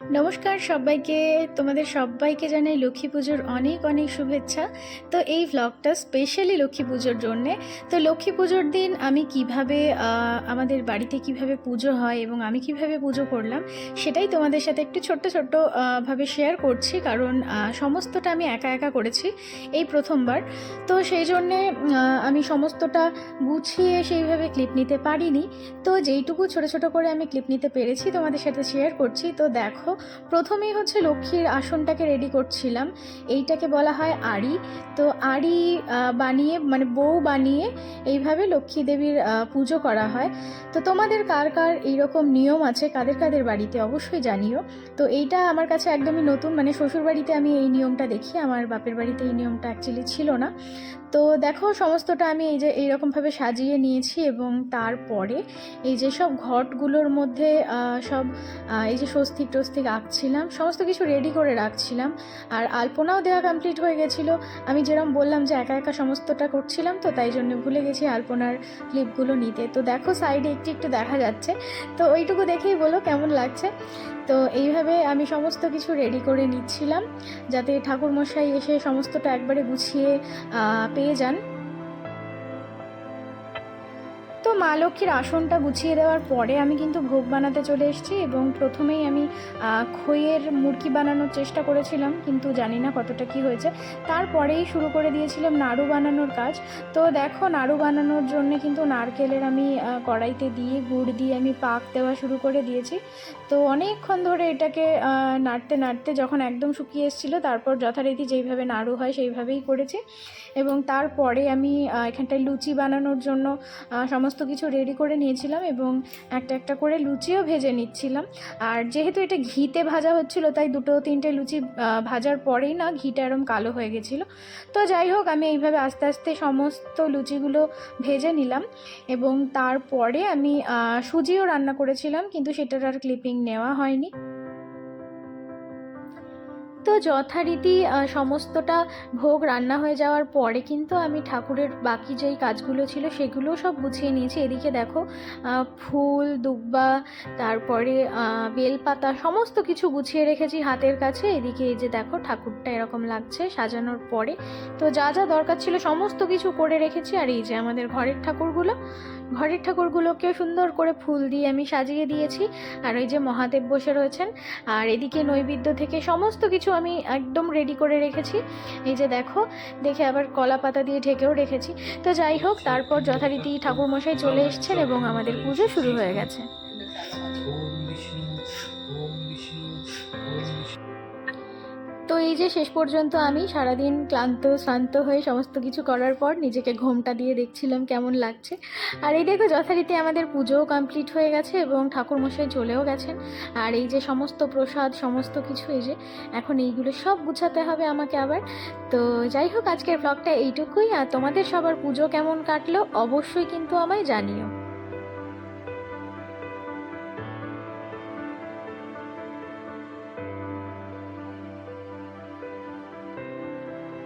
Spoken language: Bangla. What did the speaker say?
নমস্কার সবাইকে, তোমাদের সবাইকে জানাই লক্ষ্মী পুজোর অনেক অনেক শুভেচ্ছা। তো এই ভ্লগটা স্পেশালি লক্ষ্মী পুজোর জন্যে। তো লক্ষ্মী পুজোর দিন আমি কীভাবে আমাদের বাড়িতে কীভাবে পুজো হয় এবং আমি কীভাবে পুজো করলাম, সেটাই তোমাদের সাথে একটু ছোট্ট ছোট্ট ভাবে শেয়ার করছি। কারণ সমস্তটা আমি একা একা করেছি এই প্রথমবার। তো সেই জন্যে আমি সমস্তটা গুছিয়ে সেইভাবে ক্লিপ নিতে পারিনি। তো যেইটুকু ছোট ছোট করে আমি ক্লিপ নিতে পেরেছি তোমাদের সাথে শেয়ার করছি। তো দেখো প্রথমেই হচ্ছে লক্ষ্মীর আসনটাকে রেডি করছিলাম। এইটাকে বলা হয় আড়ি। তো আড়ি বানিয়ে মানে বউ বানিয়ে এইভাবে লক্ষ্মী দেবীর পুজো করা হয়। তো তোমাদের কার কার এইরকম নিয়ম আছে, কাদের কাদের বাড়িতে অবশ্যই জানিও। তো এইটা আমার কাছে একদমই নতুন মানে শ্বশুর বাড়িতে আমি এই নিয়মটা দেখি, আমার বাপের বাড়িতে এই নিয়মটা অ্যাকচুয়ালি ছিল না। তো দেখো, সমস্তটা আমি এই যে এইরকমভাবে সাজিয়ে নিয়েছি এবং তারপরে এই যে সব ঘটগুলোর মধ্যে সব এই যে স্বস্তিক টস্তিক আঁকছিলাম, সমস্ত কিছু রেডি করে রাখছিলাম। আর আলপনাও দেওয়া কমপ্লিট হয়ে গেছিল। আমি যেরকম বললাম যে একা একা সমস্তটা করছিলাম তো, তাই জন্য ভুলে গেছি আলপনার ক্লিপগুলো নিতে। তো দেখো সাইডে একটু একটু দেখা যাচ্ছে। তো ওইটুকু দেখেই বলো কেমন লাগছে। তো এইভাবে আমি সমস্ত কিছু রেডি করে নিচ্ছিলাম, যাতে ঠাকুরমশাই এসে সমস্তটা একবারে গুছিয়ে পেয়ে যান। তো মা লক্ষ্মীর আসনটা গুছিয়ে দেওয়ার পরে আমি কিন্তু ভোগ বানাতে চলে এসেছি এবং প্রথমেই আমি খইয়ের মুরকি বানানোর চেষ্টা করেছিলাম কিন্তু জানি না কতটা কি হয়েছে। তারপরেই শুরু করে দিয়েছিলাম নাড়ু বানানোর কাজ। তো দেখো নাড়ু বানানোর জন্য কিন্তু নারকেলের আমি কড়াইতে দিয়ে গুড় দিয়ে আমি পাক দেওয়া শুরু করে দিয়েছি। তো অনেকক্ষণ ধরে এটাকে নাড়তে নাড়তে যখন একদম শুকিয়ে এসেছিল তারপর যথারীতি যেইভাবে নাড়ু হয় সেইভাবেই করেছি। এবং তারপরে আমি এখানটায় লুচি বানানোর জন্য আহ, সমস্ত কিছু রেডি করে নিয়েছিলাম এবং একটা একটা করে লুচিও ভেজে নিচ্ছিলাম। আর যেহেতু এটা ঘিতে ভাজা হচ্ছিল, তাই দুটো তিনটে লুচি ভাজার পরেই না ঘিটা এরম কালো হয়ে গেছিল। তো যাই হোক, আমি এইভাবে আস্তে আস্তে সমস্ত লুচিগুলো ভেজে নিলাম এবং তারপরে আমি সুজিও রান্না করেছিলাম, কিন্তু সেটার আর ক্লিপিং নেওয়া হয়নি। তো যথারীতি সমস্তটা ভোগ রান্না হয়ে যাওয়ার পরে কিন্তু আমি ঠাকুরের বাকি যেই কাজগুলো ছিল সেগুলো সব গুছিয়ে নিয়েছি। এদিকে দেখো ফুল, দুব্বা, তারপরে বেলপাতা সমস্ত কিছু গুছিয়ে রেখেছি হাতের কাছে। এদিকে এই যে দেখো, ঠাকুরটা এরকম লাগছে সাজানোর পরে। তো যা যা দরকার ছিল সমস্ত কিছু করে রেখেছি। আর এই যে আমাদের ঘরের ঠাকুরগুলো ঘরের ঠাকুরগুলোকেও সুন্দর করে ফুল দিয়ে আমি সাজিয়ে দিয়েছি। আর ওই যে মহাদেব বসে রয়েছেন। আর এদিকে নৈবেদ্য থেকে সমস্ত কিছু আমি একদম রেডি করে রেখেছি। এই যে দেখো, দেখে আবার কলা পাতা দিয়ে ঢেকেও রেখেছি। তো যাই হোক, তারপর যথারীতি ঠাকুরমশাই চলে এসছেন এবং আমাদের পুজো শুরু হয়ে গেছে। এই যে শেষ পর্যন্ত আমি সারাদিন ক্লান্ত, শ্রান্ত হয়ে সমস্ত কিছু করার পর নিজেকে ঘোমটা দিয়ে দেখছিলাম কেমন লাগছে। আর এই দেখো, যথারীতি আমাদের পুজোও কমপ্লিট হয়ে গেছে এবং ঠাকুরমশাই চলেও গেছেন। আর এই যে সমস্ত প্রসাদ, সমস্ত কিছু, এই যে এখন এইগুলো সব গুছাতে হবে আমাকে আবার। তো যাই হোক, আজকের ব্লগটা এইটুকুই। আর তোমাদের সবার পুজো কেমন কাটলো অবশ্যই কিন্তু আমায় জানিও।